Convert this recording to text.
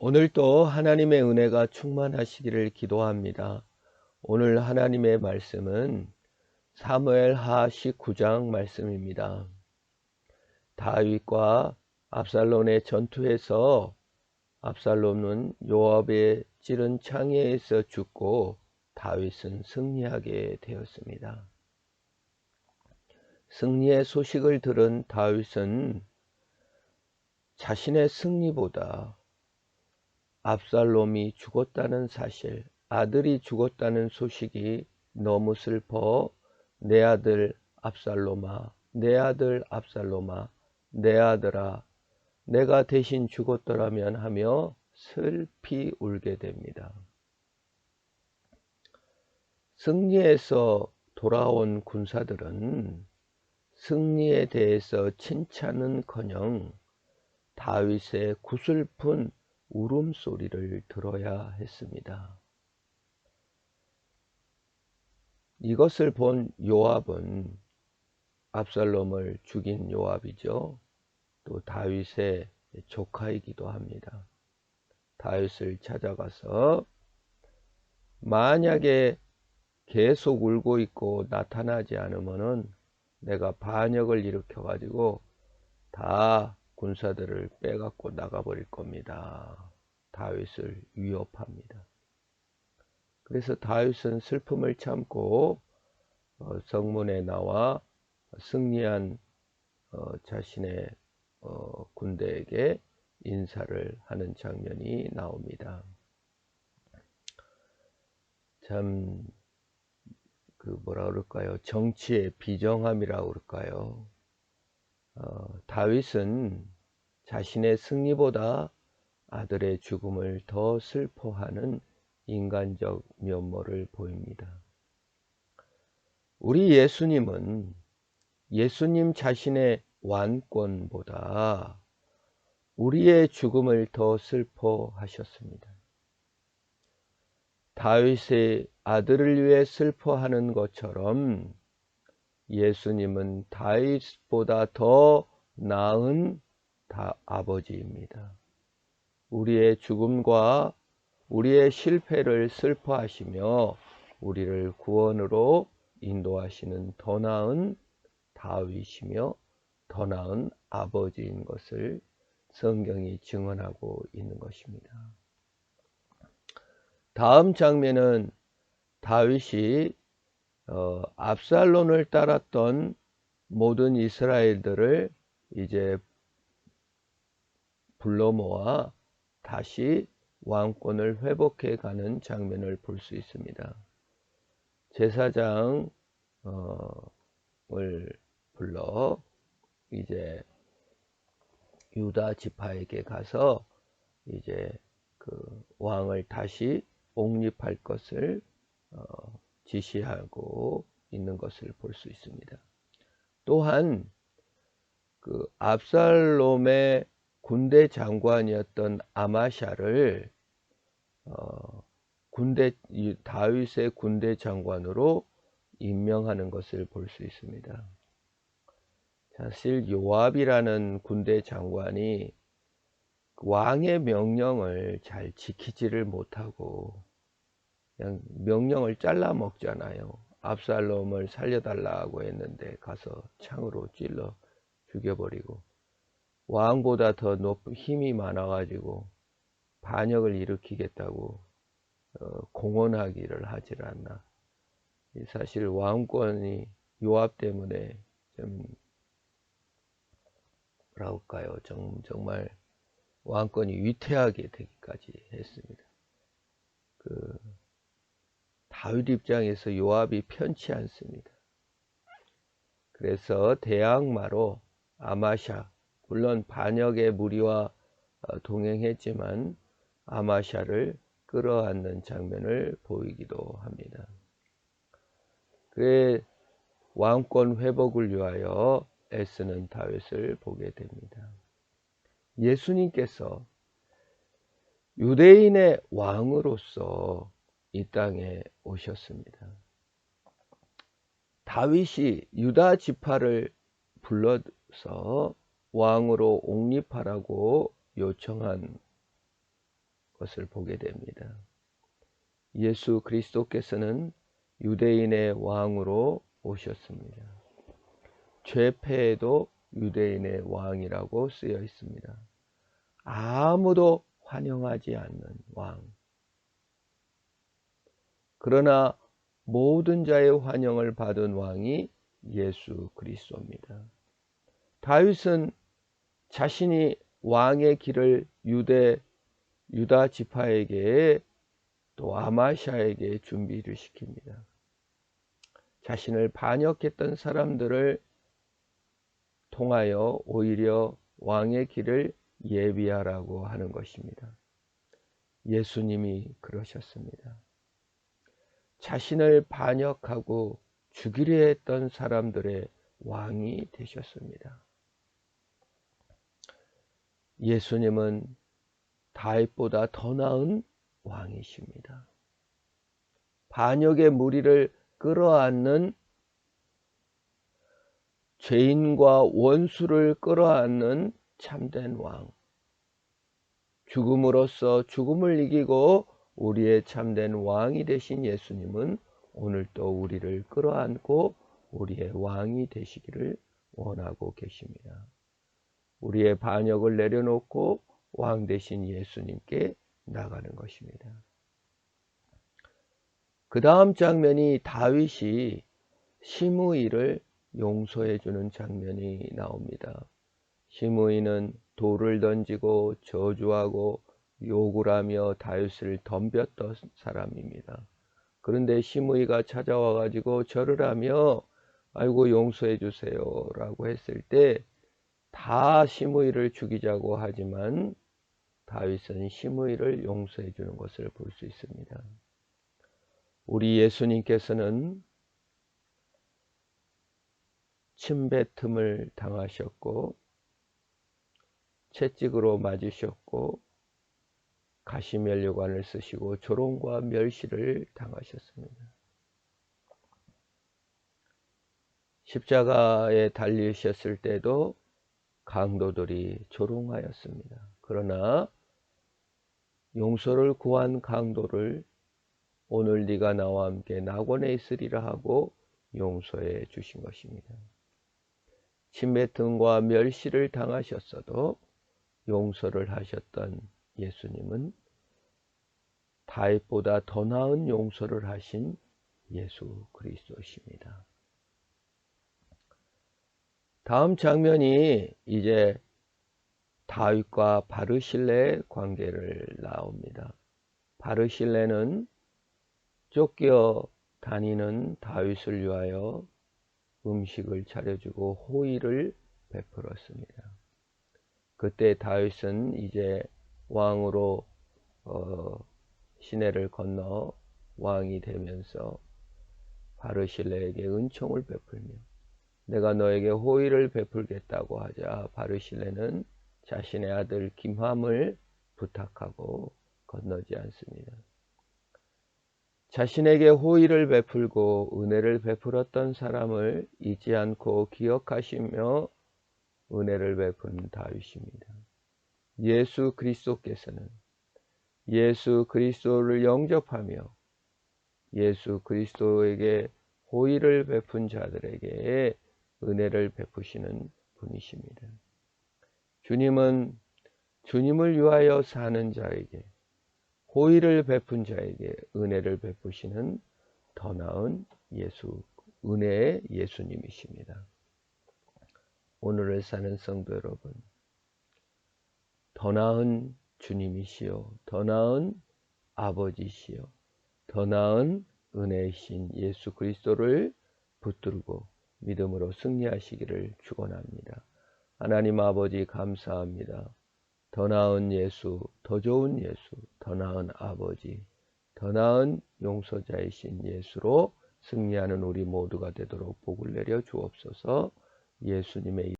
오늘도 하나님의 은혜가 충만하시기를 기도합니다. 오늘 하나님의 말씀은 사무엘 하 19장 말씀입니다. 다윗과 압살롬의 전투에서 압살롬은 요압의 찌른 창에서 죽고 다윗은 승리하게 되었습니다. 승리의 소식을 들은 다윗은 자신의 승리보다 압살롬이 죽었다는 사실, 아들이 죽었다는 소식이 너무 슬퍼 내 아들 압살롬아, 내 아들 압살롬아, 내 아들아, 내가 대신 죽었더라면 하며 슬피 울게 됩니다. 승리에서 돌아온 군사들은 승리에 대해서 칭찬은커녕 다윗의 구슬픈 울음소리를 들어야 했습니다. 이것을 본 요압은 압살롬을 죽인 요압이죠. 또 다윗의 조카이기도 합니다. 다윗을 찾아가서 만약에 계속 울고 있고 나타나지 않으면은 내가 반역을 일으켜 가지고 다 군사들을 빼갖고 나가버릴 겁니다. 다윗을 위협합니다. 그래서 다윗은 슬픔을 참고 어, 성문에 나와 승리한 어, 자신의 어, 군대에게 인사를 하는 장면이 나옵니다. 참, 그 뭐라 그럴까요? 정치의 비정함이라고 그럴까요? 어, 다윗은 자신의 승리보다 아들의 죽음을 더 슬퍼하는 인간적 면모를 보입니다. 우리 예수님은 예수님 자신의 완권보다 우리의 죽음을 더 슬퍼하셨습니다. 다윗의 아들을 위해 슬퍼하는 것처럼 예수님은 다윗보다 더 나은 다 아버지입니다. 우리의 죽음과 우리의 실패를 슬퍼하시며 우리를 구원으로 인도하시는 더 나은 다윗이며 더 나은 아버지인 것을 성경이 증언하고 있는 것입니다. 다음 장면은 다윗이 어, 압살론을 따랐던 모든 이스라엘들을 이제 불러 모아 다시 왕권을 회복해 가는 장면을 볼 수 있습니다. 제사장을 불러 이제 유다 지파에게 가서 이제 그 왕을 다시 옹립할 것을 어, 지시하고 있는 것을 볼 수 있습니다. 또한 그 압살롬의 군대 장관이었던 아마샤를 어, 군대 다윗의 군대 장관으로 임명하는 것을 볼 수 있습니다. 사실 요압이라는 군대 장관이 왕의 명령을 잘 지키지를 못하고 그냥 명령을 잘라 먹잖아요. 압살롬을 살려달라고 했는데 가서 창으로 찔러 죽여버리고 왕보다 더 높은 힘이 많아가지고 반역을 일으키겠다고 어, 공언하기를 하질 않나. 사실 왕권이 요압 때문에 좀 뭐랄까요 정, 정말 왕권이 위태하게 되기까지 했습니다. 그 다윗 입장에서 요압이 편치 않습니다. 그래서 대항마로 아마샤 물론 반역의 무리와 어, 동행했지만 아마샤를 끌어안는 장면을 보이기도 합니다. 그의 왕권 회복을 위하여 애쓰는 다윗을 보게 됩니다. 예수님께서 유대인의 왕으로서 이 땅에 오셨습니다. 다윗이 유다 지파를 불러서 왕으로 옹립하라고 요청한 것을 보게 됩니다. 예수 그리스도께서는 유대인의 왕으로 오셨습니다. 죄패에도 유대인의 왕이라고 쓰여 있습니다. 아무도 환영하지 않는 왕. 그러나 모든 자의 환영을 받은 왕이 예수 그리스도입니다. 다윗은 자신이 왕의 길을 유대 유다 지파에게 또 아마샤에게 준비를 시킵니다. 자신을 반역했던 사람들을 통하여 오히려 왕의 길을 예비하라고 하는 것입니다. 예수님이 그러셨습니다. 자신을 반역하고 죽이려 했던 사람들의 왕이 되셨습니다. 예수님은 다윗보다 더 나은 왕이십니다. 반역의 무리를 끌어안는 죄인과 원수를 끌어안는 참된 왕. 죽음으로써 죽음을 이기고 우리의 참된 왕이 되신 예수님은 오늘도 우리를 끌어안고 우리의 왕이 되시기를 원하고 계십니다. 우리의 반역을 내려놓고 왕 되신 예수님께 나가는 것입니다. 그 다음 장면이 다윗이 시므이를 용서해 주는 장면이 나옵니다. 시므이는 돌을 던지고 저주하고 욕을 하며 다윗을 덤볐던 사람입니다. 그런데 시므이가 찾아와 가지고 절을 하며 아이고 용서해 주세요 라고 했을 때 다 시므이를 죽이자고 하지만 다윗은 시므이를 용서해 주는 것을 볼 수 있습니다. 우리 예수님께서는 침뱉음을 당하셨고 채찍으로 맞으셨고 가시면류관을 쓰시고 조롱과 멸시를 당하셨습니다. 십자가에 달리셨을 때도 강도들이 조롱하였습니다. 그러나 용서를 구한 강도를 오늘 네가 나와 함께 낙원에 있으리라 하고 용서해 주신 것입니다. 침뱉음과 멸시를 당하셨어도 용서를 하셨던 예수님은 다윗보다 더 나은 용서를 하신 예수 그리스도십니다. 다음 장면이 이제 다윗과 바르실레의 관계를 나옵니다. 바르실레는 쫓겨 다니는 다윗을 위하여 음식을 차려주고 호의를 베풀었습니다. 그때 다윗은 이제 왕으로 어, 시내를 건너 왕이 되면서 바르실레에게 은총을 베풀며 내가 너에게 호의를 베풀겠다고 하자 바르실레는 자신의 아들 김함을 부탁하고 건너지 않습니다. 자신에게 호의를 베풀고 은혜를 베풀었던 사람을 잊지 않고 기억하시며 은혜를 베푼 다윗입니다. 예수 그리스도께서는 예수 그리스도를 영접하며 예수 그리스도에게 호의를 베푼 자들에게 은혜를 베푸시는 분이십니다. 주님은 주님을 위하여 사는 자에게 호의를 베푼 자에게 은혜를 베푸시는 더 나은 예수, 은혜의 예수님이십니다. 오늘을 사는 성도 여러분, 더 나은 주님이시요, 더 나은 아버지시요, 더 나은 은혜이신 예수 그리스도를 붙들고 믿음으로 승리하시기를 축원합니다. 하나님 아버지 감사합니다. 더 나은 예수, 더 좋은 예수, 더 나은 아버지, 더 나은 용서자이신 예수로 승리하는 우리 모두가 되도록 복을 내려 주옵소서 예수님의